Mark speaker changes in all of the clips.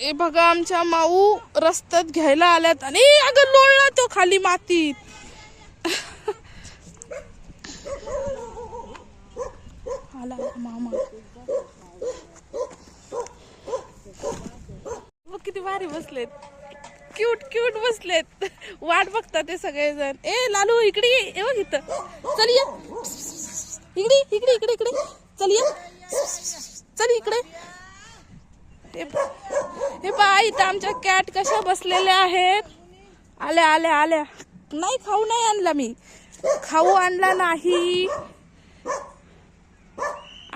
Speaker 1: हे बघा आमच्या माऊ रस्त्यात घ्यायला आल्यात आणि अगं लोळला तो खाली मातीत. आला मामा. बघ किती भारी बसलेत. क्यूट क्यूट बसलेत. वाट बघतात ते सगळेजण. ए लालू इकडे ये. बघ इथं. चल ये. इकडे इकडे इकडे इकडे. चल ये. चल इकडे. हे हे पहा इथं आमच्या कॅट कशा बसलेल्या आहेत. आल्या आल्या आल्या. नाही खाऊ नाही आणला मी. खाऊ आणला नाही.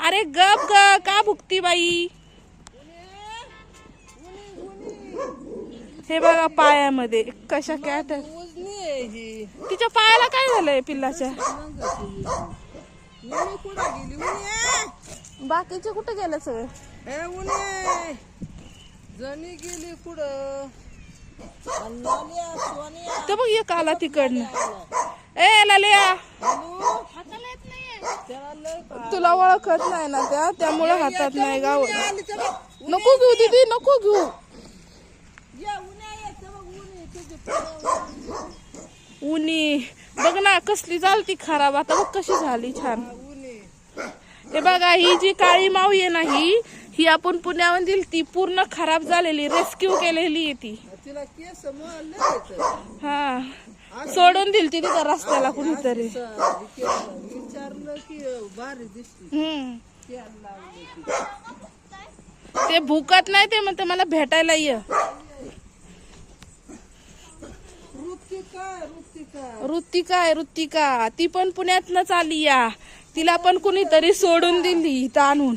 Speaker 1: अरे गप ग का भुकती बाई? हे बघा पायामध्ये कशा कॅट तिच्या पायाला काय झालंय पिल्लाच्या?
Speaker 2: कुठं
Speaker 1: बाकीचे कुठे गेलं सगळं?
Speaker 2: जणी गेली कुठं? आणि लाल्या, सोन्या,
Speaker 1: ते बघ एक आला तिकडनं. ए लालिया. तुला ओळखत नाही ना त्या? त्यामुळे हातात नाही गाव
Speaker 2: तर.
Speaker 1: नको घेऊ दीदी नको घेऊ.
Speaker 2: तर उनी,
Speaker 1: बघ ना कसली झालती खराब. आता बघ कशी झाली छान. हे बघा ही जी काळी माऊ आहे ना ही ही आपण पुण्याहून दिली ती पूर्ण खराब झालेली रेस्क्यू केलेली आहे ती.
Speaker 2: तिला केस मळले
Speaker 1: हा. सोडून दिली ती तिथं रस्त्याला कुणीतरी.
Speaker 2: विचारलं की भारी
Speaker 1: हम्म. ते भूकत नाही ते म्हणते मला भेटायला ये.
Speaker 2: ऋतिका
Speaker 1: आहे ऋतिका. ती पण पुण्यातनच आली या. तिला पण कुणीतरी सोडून दिली इथं आणून.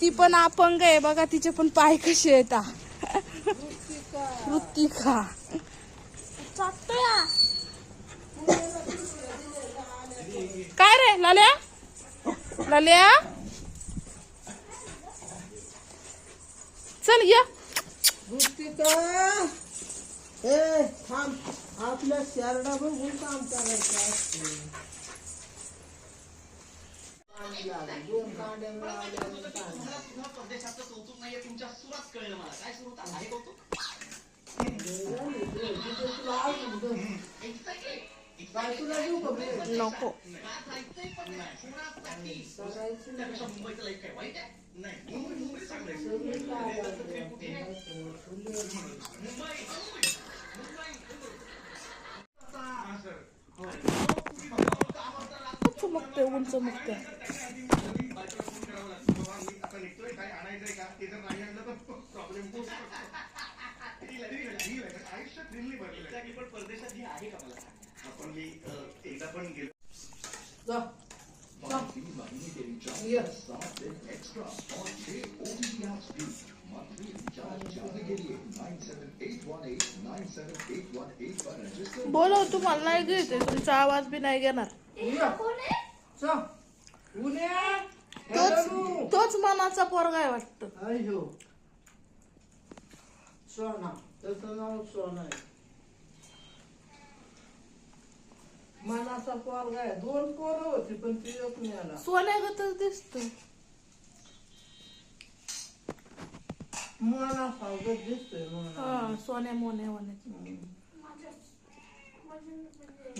Speaker 1: ती पण अपंग आहे बघा तिचे पण पाय कसे येतात आ. ऋतिका. काय रे लाल्या? लाल्या? चल या.
Speaker 2: आपल्या शारडा बघून काम करायचं असतं. दोन कांड्या मिळाल्या आणि कांड्या. तुला अजून दोन. काय?
Speaker 1: नको
Speaker 2: सगायची नाही.
Speaker 1: चमकते उंच चमकते
Speaker 2: जा. जा. बोलो
Speaker 1: बोलव तुम्हाला नाही घेते तुमचा आवाज बी नाही घेणार. तोच. तोच मनाचा पोरगा आहे वाटत.
Speaker 2: अयो सोना. त्याचं नाव सोना आहे. मनाचा पोरगा आहे. दोन पोरं होती पण ती एक मिळाला
Speaker 1: सोन्यागतच दिसतो.
Speaker 2: मना सावगत दिसतोय मना
Speaker 1: हा सोन्या मोन्या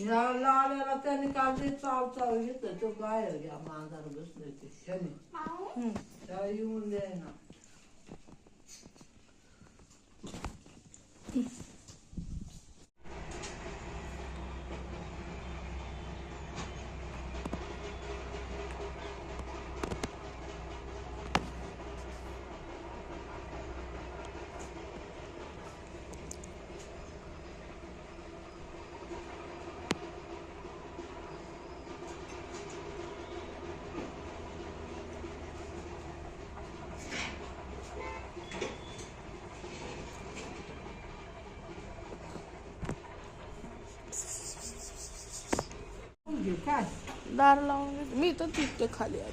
Speaker 1: 要
Speaker 2: 拉来了，等你赶紧找找，一定就快了。要
Speaker 1: 忙
Speaker 2: 到不是就行了。嗯，घे, काय
Speaker 1: दार लावून. मी तर तिथे खाली आहे.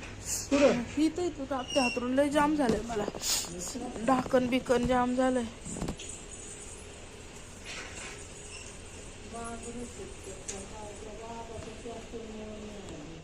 Speaker 2: पुढं
Speaker 1: ही तर इथं आपल्या हातरून. लय जाम झालंय मला. ढाकण बिकन जाम झालंय.